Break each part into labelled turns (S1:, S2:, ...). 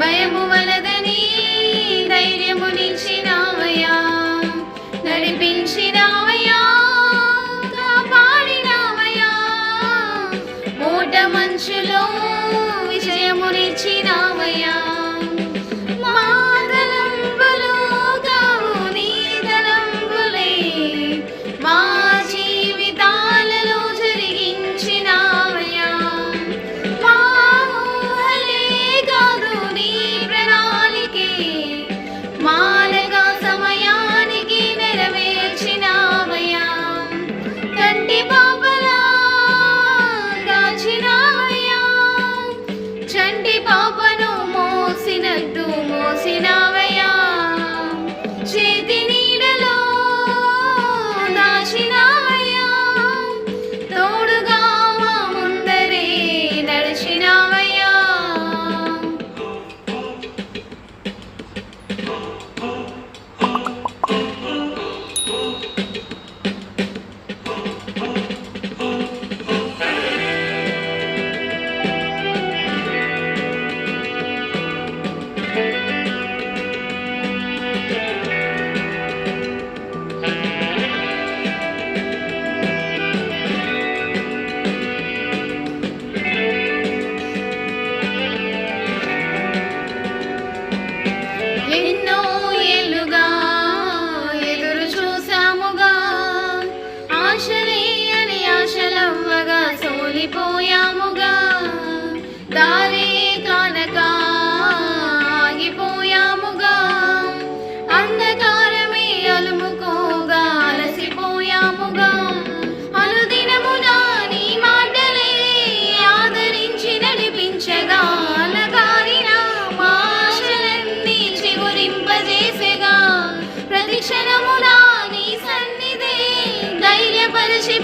S1: భయము వలదని ధైర్యము నిచ్చినావయా నడిపించినావయా కాపాడినావయా మూట మంచులో విజయమునిచ్చినావయా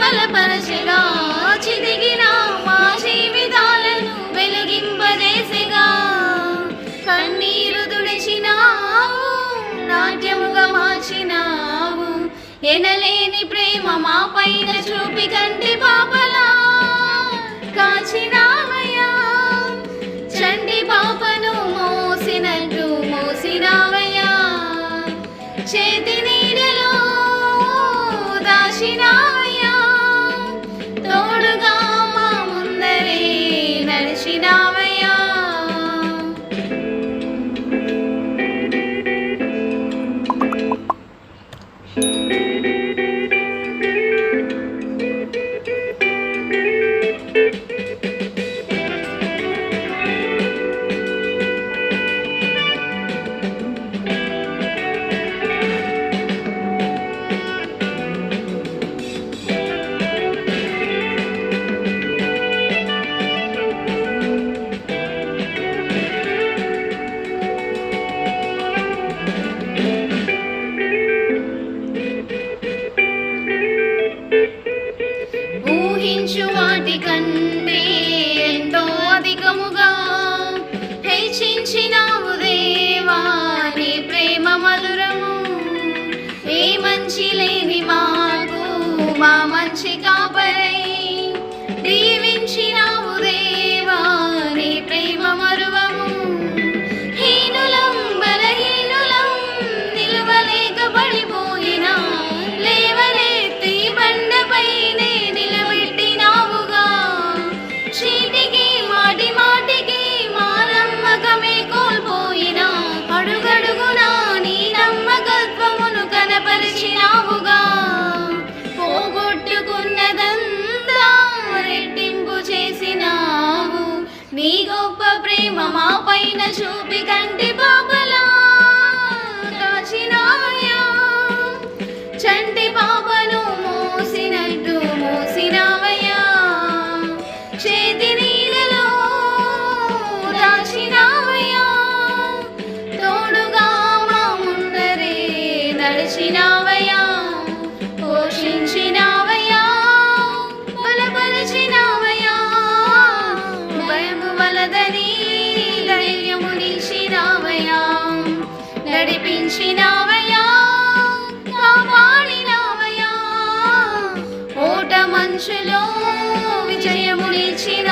S1: బలపరచగా చిదిగిన మా జీవితాలను వెలిగింపదేశగా కన్నీరు దుడిచినావు నాట్యముగా మార్చినావు. ఎనలేని ప్రేమ మా పైన చూపి కంటి పాపలా కాచినావయ్యా. చండి పాపను మోసినట్టు మోసినావయ్యా. చేతిని చూపి కంటి పాపలా కాచినావయ్యా చంటి పాపను మోసినట్టు మోసినావయ్యా. చేతి నీడలో దాచినావయ్యా. తోడుగా మా ముందరే నడిచినా నడిపించినావయ్యా ఓట మంచులో విజయమునిచ్చిన